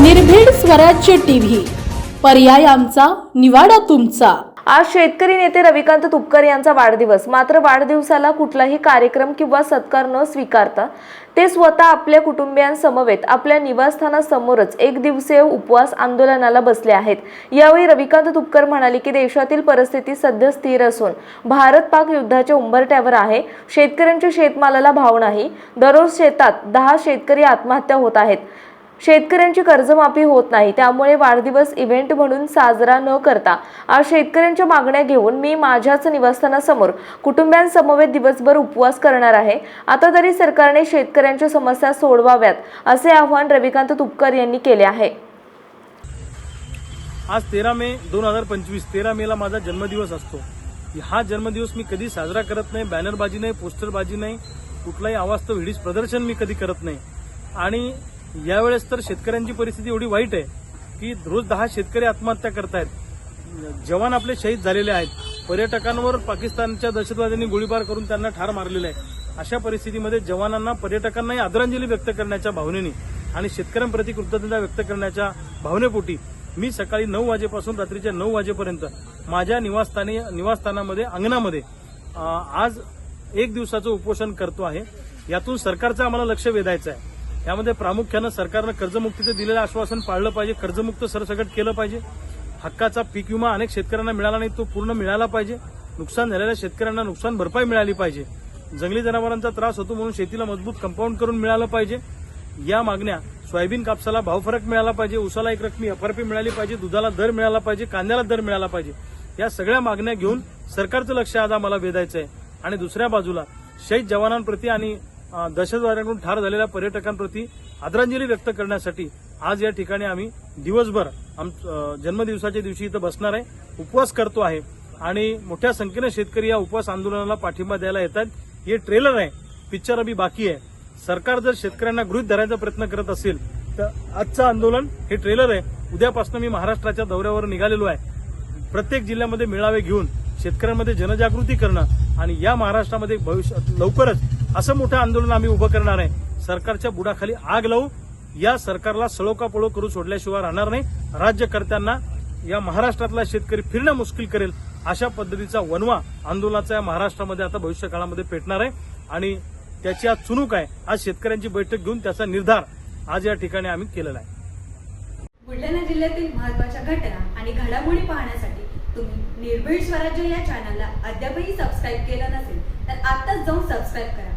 निर्भीड स्वराज्य टीव्ही. पर्याय आमचा निवाडा तुमचा. आज शेतकरी नेते रविकांत तुपकर यांचा वाढदिवस. मात्र वाढदिवसाला कुठलाही कार्यक्रम किंवा सत्कार न स्वीकारता ते स्वतः आपल्या कुटुंबियांसमवेत आपल्या निवासस्थानासमोरच एक दिवसीय उपवास आंदोलनाला बसले आहेत. यावेळी रविकांत तुपकर म्हणाले की देशातील परिस्थिती सध्या स्थिर असून भारत पाक युद्धाच्या उंबरट्यावर आहे. शेतकऱ्यांच्या शेतमालाला भाव नाही. दररोज शेतात दहा शेतकरी आत्महत्या होत आहेत. शेतकऱ्यांची कर्जमाफी होत नाही त्यामुळे वाढदिवस इव्हेंट म्हणून साजरा न करता आज शेतकऱ्यांच्या मागण्या घेऊन मी माझ्याच निवासस्थानासमोर कुटुंबियांसमवेत दिवसभर उपवास करणार आहे. आता तरी सरकारने शेतकऱ्यांच्या समस्या सोडवाव्यात असे आवाहन रविकांत तुपकर यांनी केले आहे. आज तेरा मे दोन हजार पंचवीस तेरा मेला माझा जन्मदिवस असतो. हा जन्मदिवस मी कधी साजरा करत नाही बॅनरबाजी नाही पोस्टरबाजी नाही कुठलाही आवाज तो व्हिडिओ प्रदर्शन मी कधी करत नाही. आणि यावेळेस तर शेतकऱ्यांची परिस्थिती एवढी वाईट आहे की रोज दहा शेतकरी आत्महत्या करतायत. जवान आपले शहीद झालेले आहेत. पर्यटकांवर पाकिस्तानच्या दहशतवाद्यांनी गोळीबार करून त्यांना ठार मारलेलं आहे. अशा परिस्थितीमध्ये जवानांना पर्यटकांनाही आदरांजली व्यक्त करण्याच्या भावनेने आणि शेतकऱ्यांप्रती कृतज्ञता व्यक्त करण्याच्या भावनेपोटी मी सकाळी नऊ वाजेपासून रात्रीच्या नऊ वाजेपर्यंत माझ्या निवासस्थानी निवासस्थानामध्ये अंगणामध्ये आज एक दिवसाचं उपोषण करतो आहे. यातून सरकारचं आम्हाला लक्ष वेधायचं आहे. यामध्ये प्रामुख्यानं सरकारनं कर्जमुक्तीचं दिलेलं आश्वासन पाळलं पाहिजे कर्जमुक्त सरसकट केलं पाहिजे. हक्काचा पीक विमा अनेक शेतकऱ्यांना मिळाला नाही तो पूर्ण मिळाला पाहिजे. नुकसान झालेल्या शेतकऱ्यांना नुकसान भरपाई मिळाली पाहिजे. जंगली जनावरांचा त्रास होतो म्हणून शेतीला मजबूत कंपाऊंड करून मिळालं पाहिजे. या मागण्या सोयाबीन कापसाला भावफरक मिळाला पाहिजे उसाला एक रकमी एफआरपी मिळाली पाहिजे दुधाला दर मिळाला पाहिजे कांद्याला दर मिळाला पाहिजे. या सगळ्या मागण्या घेऊन सरकारचं लक्ष आज आम्हाला वेधायचं आहे आणि दुसऱ्या बाजूला शहीद जवानांप्रती आणि दहशतवाद्यांकडून ठार झालेल्या पर्यटकांप्रती आदरांजली व्यक्त करण्यासाठी आज या ठिकाणी आम्ही दिवसभर आम जन्मदिवसाच्या दिवशी इथं बसणार आहे उपवास करतो आहे आणि मोठ्या संख्येनं शेतकरी या उपवास आंदोलनाला पाठिंबा द्यायला येतात. हे ट्रेलर आहे पिक्चर अभी बाकी आहे. सरकार जर शेतकऱ्यांना गृहित धरायचा प्रयत्न करत असेल तर आजचं आंदोलन हे ट्रेलर आहे. उद्यापासून मी महाराष्ट्राच्या दौऱ्यावर निघालेलो आहे. प्रत्येक जिल्ह्यामध्ये मेळावे घेऊन शेतकऱ्यांमध्ये जनजागृती करणं आणि या महाराष्ट्रामध्ये भविष्यात लवकरच असं मोठं आंदोलन आम्ही उभं करणार आहे. सरकारच्या बुडाखाली आग लावू. या सरकारला सळोकापळो करू सोडल्याशिवाय राहणार नाही. राज्यकर्त्यांना या महाराष्ट्रातला शेतकरी फिरणं मुश्किल करेल अशा पद्धतीचा वनवा आंदोलनाचा या महाराष्ट्रामध्ये आता भविष्य काळामध्ये पेटणार आहे. आणि त्याची आज चुणूक आहे. आज शेतकऱ्यांची बैठक घेऊन त्याचा निर्धार आज या ठिकाणी आम्ही केलेला आहे. बुलढाणा जिल्ह्यातील महत्त्वाच्या घटना आणि घडामोडी पाहण्यासाठी तुम्ही निर्भीड स्वराज्य या चॅनलला अद्यापही सबस्क्राईब केलं नसेल तर आत्ताच जाऊन सबस्क्राईब करा.